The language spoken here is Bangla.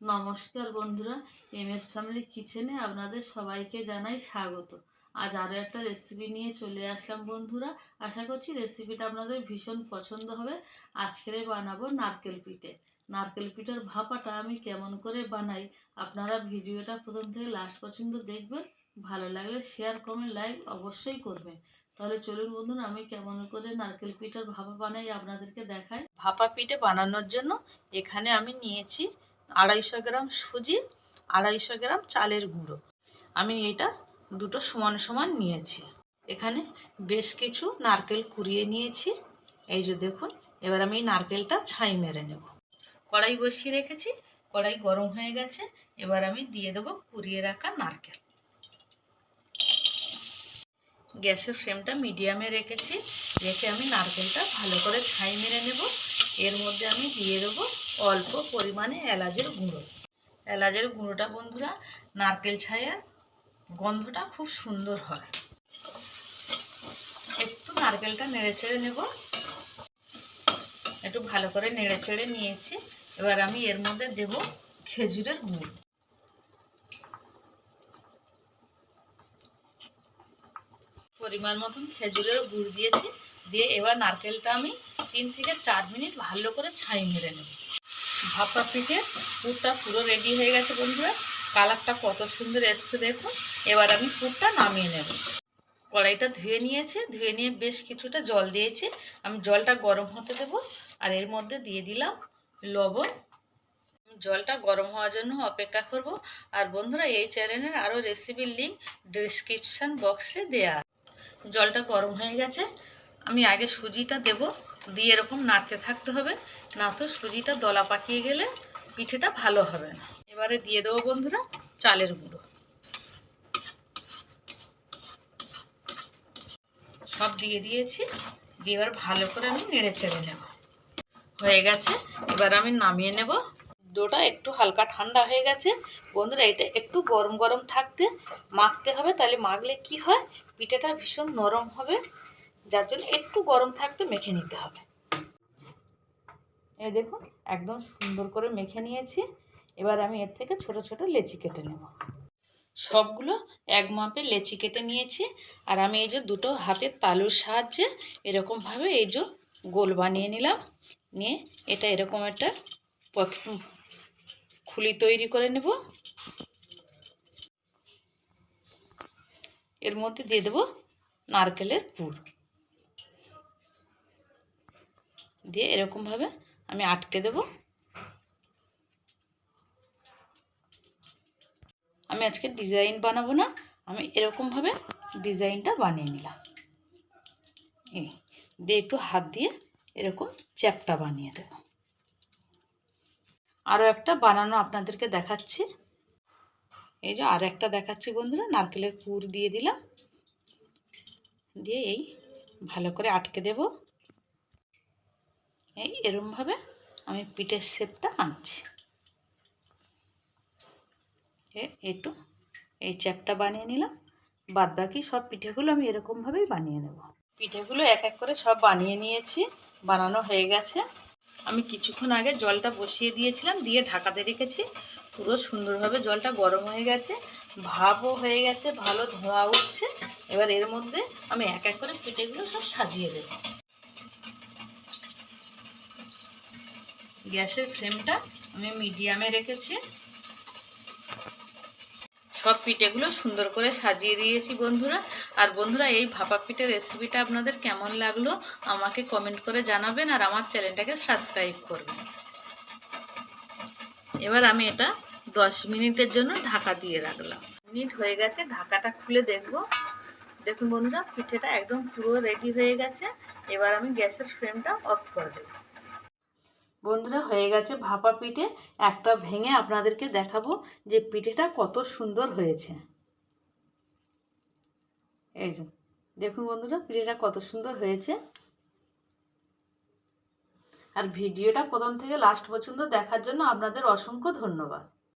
নমস্কার বন্ধুরা এম এস ফ্যামিলি কিচেনে আপনাদের সবাইকে জানাই স্বাগত। আজ আরও একটা রেসিপি নিয়ে চলে আসলাম বন্ধুরা। আশা করছি রেসিপিটা আপনাদের ভীষণ পছন্দ হবে। আজকের বানাবো নারকেল পিঠে। নারকেল পিঠার ভাপাটা আমি কেমন করে বানাই, আপনারা ভিডিওটা প্রথম থেকে লাস্ট পর্যন্ত দেখবেন। ভালো লাগলে শেয়ার কমেন্ট লাইক অবশ্যই করবেন। তাহলে চলুন বন্ধুরা, আমি কেমন করে নারকেল পিঠার ভাপা বানাই আপনাদেরকে দেখাই। ভাপা পিঠে বানানোর জন্য এখানে আমি নিয়েছি আড়াইশো গ্রাম সুজি, আড়াইশো গ্রাম চালের গুঁড়ো। আমি এটা দুটো সমান সমান নিয়েছি। এখানে বেশ কিছু নারকেল কুড়িয়ে নিয়েছি। এই যে দেখুন, এবার আমি নারকেলটা ছাই মেরে নেব। কড়াই বসিয়ে রেখেছি, কড়াই গরম হয়ে গেছে। এবার আমি দিয়ে দেবো কুড়িয়ে রাখা নারকেল। গ্যাসের ফ্লেমটা মিডিয়ামে রেখেছি। রেখে আমি নারকেলটা ভালো করে ছাই মেরে নেব। এর মধ্যে আমি দিয়ে দেবো অল্প পরিমাণে এলাচের গুঁড়ো। এলাচের গুঁড়োটা বন্ধুরা নারকেল ছায়ার গন্ধটা খুব সুন্দর হয়। একটু নারকেলটা নেড়ে চেড়ে নেব। একটু ভালো করে নেড়ে চেড়ে নিয়েছি। এবার আমি এর মধ্যে দেব খেজুরের গুড়। পরিমাণ মতন খেজুরের গুড় দিয়েছি। দিয়ে এবার নারকেলটা আমি তিন থেকে চার মিনিট ভালো করে ছাই মেরে নেব। ভাপা পিঠে পুরটা পুরো রেডি হয়ে গেছে বন্ধুরা। কালারটা কত সুন্দর এসছে দেখুন এবার আমি পুরটা নামিয়ে নেব। কড়াইটা ধুয়ে নিয়েছে। ধুয়ে নিয়ে বেশ কিছুটা জল দিয়েছি। আমি জলটা গরম হতে দেব আর এর মধ্যে দিয়ে দিলাম লবণ। জলটা গরম হওয়ার জন্য অপেক্ষা করব। আর বন্ধুরা, এই চ্যানেলের আরও রেসিপির লিঙ্ক ডিসক্রিপশান বক্সে দেয়া জলটা গরম হয়ে গেছে। আমি আগে সুজিটা দেব। দিয়ে এরকম নাড়তে থাকতে হবে, না তো সুজিটা দলা পাকিয়ে গেলে পিঠেটা ভালো হবে না। এবারে দিয়ে দেবো বন্ধুরা চালের গুঁড়ো। সব দিয়ে দিয়েছি, দিয়ে এবার ভালো করে আমি নেড়ে চেড়ে নেব। হয়ে গেছে, এবার আমি নামিয়ে নেব। ডোটা একটু হালকা ঠান্ডা হয়ে গেছে। বন্ধুরা, এটা একটু গরম গরম থাকতে মাখতে হবে, তাহলে মাখলে কি হয়? পিঠাটা ভীষণ নরম হবে। যার জন্য একটু গরম থাকতে মেখে নিতে হবে। এই দেখুন, একদম সুন্দর করে মেখে নিয়েছি। এবার আমি এর থেকে ছোট ছোট লেচি কেটে নেব। সবগুলো এক মাপে লেচি কেটে নিয়েছি। আর আমি এই যে দুটো হাতের তালুর সাহায্যে এরকমভাবে এই যে গোল বানিয়ে নিলাম। নিয়ে এটা এরকম একটা খুলি তৈরি করে নেব। এর মধ্যে দিয়ে দেবো নারকেলের পুর। দিয়ে এরকমভাবে আমি আটকে দেব। আমি আজকে ডিজাইন বানাবো না, আমি এরকমভাবে ডিজাইনটা বানিয়ে নিলাম। এই, দিয়ে একটু হাত দিয়ে এরকম চ্যাপটা বানিয়ে দেব। আরও একটা বানানো আপনাদেরকে দেখাচ্ছি। এই যে আর একটা দেখাচ্ছি বন্ধুরা, নারকেলের পুর দিয়ে দিলাম। দিয়ে এই ভালো করে আটকে দেব। এই এরমভাবে আমি পিঠের শেপটা আনছি। একটু এই চ্যাপটা বানিয়ে নিলাম। বাদ বাকি সব পিঠেগুলো আমি এরকমভাবেই বানিয়ে নেব। পিঠেগুলো এক এক করে সব বানিয়ে নিয়েছি। বানানো হয়ে গেছে। আমি কিছুক্ষণ আগে জলটা বসিয়ে দিয়েছিলাম, দিয়ে ঢাকাতে রেখেছি। পুরো সুন্দরভাবে জলটা গরম হয়ে গেছে। ভাবও হয়ে গেছে, ভালো ধোঁয়া উঠছে। এবার এর মধ্যে আমি এক এক করে পিঠেগুলো সব সাজিয়ে দেব। গ্যাসের ফ্লেমটা আমি মিডিয়ামে রেখেছি। সব পিঠেগুলো সুন্দর করে সাজিয়ে দিয়েছি বন্ধুরা। আর বন্ধুরা, এই ভাপা পিঠের রেসিপিটা আপনাদের কেমন লাগল আমাকে কমেন্ট করে জানাবেন আর আমার চ্যানেলটাকে সাবস্ক্রাইব করবেন। এবার আমি এটা দশ মিনিটের জন্য ঢাকা দিয়ে রাখলাম। মিনিট হয়ে গেছে, ঢাকাটা খুলে দেখব। দেখুন বন্ধুরা, পিঠেটা একদম পুরো রেডি হয়ে গেছে। এবার আমি গ্যাসের ফ্লেমটা অফ করে দেব। বন্ধুরা হয়ে গেছে ভাপা পিঠে। একটা ভেঙে আপনাদেরকে দেখাবো যে পিঠেটা কত সুন্দর হয়েছে। এই যে, দেখুন বন্ধুরা, পিঠেটা কত সুন্দর হয়েছে। আর ভিডিওটা প্রথম থেকে লাস্ট পর্যন্ত দেখার জন্য আপনাদের অসংখ্য ধন্যবাদ।